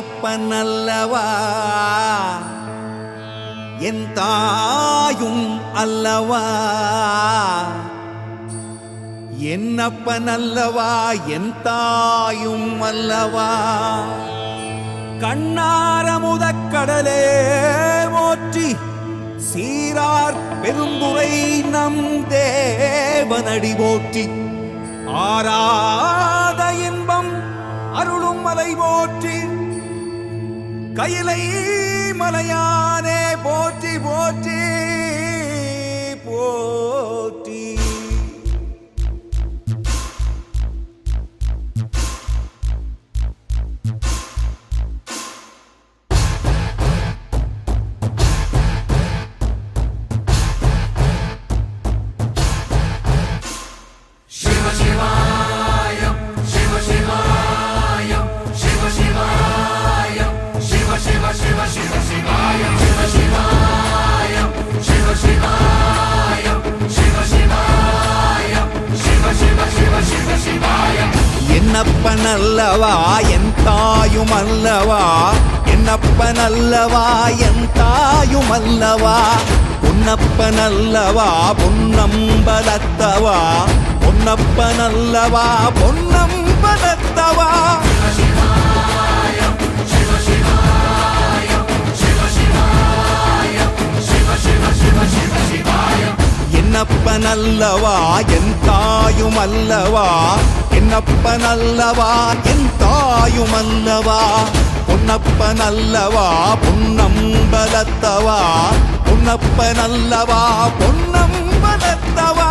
தகப்பனல்லவா என் தாயும் அல்லவா? என்னப்பனல்லவா என் தாயும் அல்லவா? கண்ணாரமுத கடலே போற்றி சீரார் பெரும்புரை நம் தேவனடி போற்றி. ஆராத இன்பம் அருளும் மலை போற்றி. கையிலை மலையானே போற்றி போற்றி போ போற்றி என்னப்பன் அல்லவா என் தாயும் அல்லவா? என்னப்பன் அல்லவா என் தாயும் அல்லவா? பொன்னப்பன் அல்லவா பொன்னம்பலத்தவா? பொன்னப்பன் அல்லவா பொன்னம்பலத்தவா? என்னப்பன் அல்லவா என் தாயும் அல்லவா? என்னப்பன் அல்லவா என் தாயும் அல்லவா? பொன்னப்பன் அல்லவா பொன்னம்பலத்தவா? பொன்னப்பன் அல்லவா பொன்னம்பலத்தவா?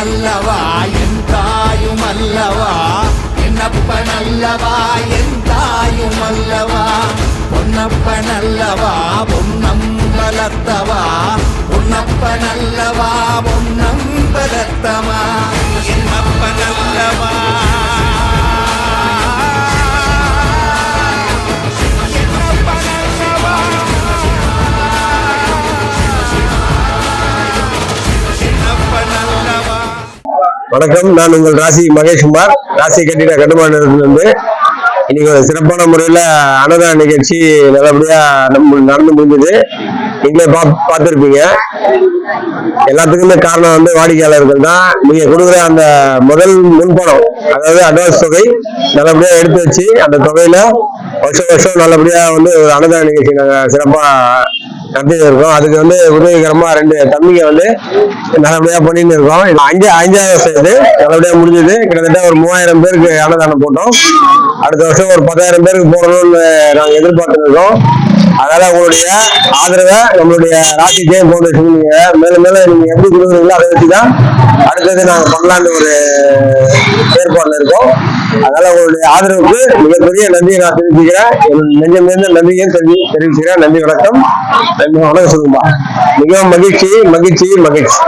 என்னப்பன் அல்லவா என் தாயும் அல்லவா? என்னப்பன் அல்லவா என் தாயும் அல்லவா? பொன்னப்பன் அல்லவா பொன்னம்பலத்தவா பொன்னப்பன் அல்லவா பொன்னம்பலத்தவா என்னப்பன் அல்லவா வணக்கம். நான் உங்கள் ராசி மகேஷ்குமார் ராசி கட்டிட கட்டுமான நிறுவனத்திலிருந்து இன்னைக்கு ஒரு சிறப்பான முறையில் அன்னதான நிகழ்ச்சி நல்லபடியா நம்ம நடந்து முடிஞ்சது. நீங்களே பா பார்த்துருப்பீங்க. எல்லாத்துக்குமே காரணம் வந்து வாடிக்கையாளர்கள் தான். நீங்க கொடுக்குற அந்த முதல் முன்பணம் அதாவது அட்வான்ஸ் தொகை நல்லபடியா எடுத்து வச்சு அந்த தொகையில வருஷம் வருஷம் நல்லபடியா வந்து ஒரு அன்னதான நிகழ்ச்சி நாங்கள் சிறப்பா நடத்திட்டு இருக்கோம். அதுக்கு வந்து உதவிகரமா ரெண்டு தம்பிங்க வந்து நல்லபடியா பண்ணிட்டு இருக்கோம். அஞ்சு அஞ்சாவது சேர்த்து நல்லபடியா முடிஞ்சது. கிட்டத்தட்ட ஒரு மூவாயிரம் பேருக்கு அன்னதானம் போட்டோம். அடுத்த வருஷம் ஒரு பத்தாயிரம் பேருக்கு போடணும்னு நாங்க எதிர்பார்த்துட்டு இருக்கோம் அதனால உங்களுடைய ஆதரவை நம்மளுடைய ராசி ஜெயம் ஃபவுண்டேஷன் நீங்க மேலும் மேலும் நீங்க எப்படி கொடுக்குறீங்களோ அதை வச்சுதான் அடுத்தது நாங்க பண்ணலான்னு ஒரு ஏற்பாடுல இருக்கோம். அதனால உங்களுடைய ஆதரவுக்கு மிகப்பெரிய நன்றியை நான் தெரிவிக்கிறேன் என் நெஞ்ச நன்றியை தெரிவி தெரிவிக்கிறேன் நன்றி வணக்கம். நன்றி வணக்கம். சொல்லுமா மிகவும் மகிழ்ச்சி மகிழ்ச்சி மகிழ்ச்சி.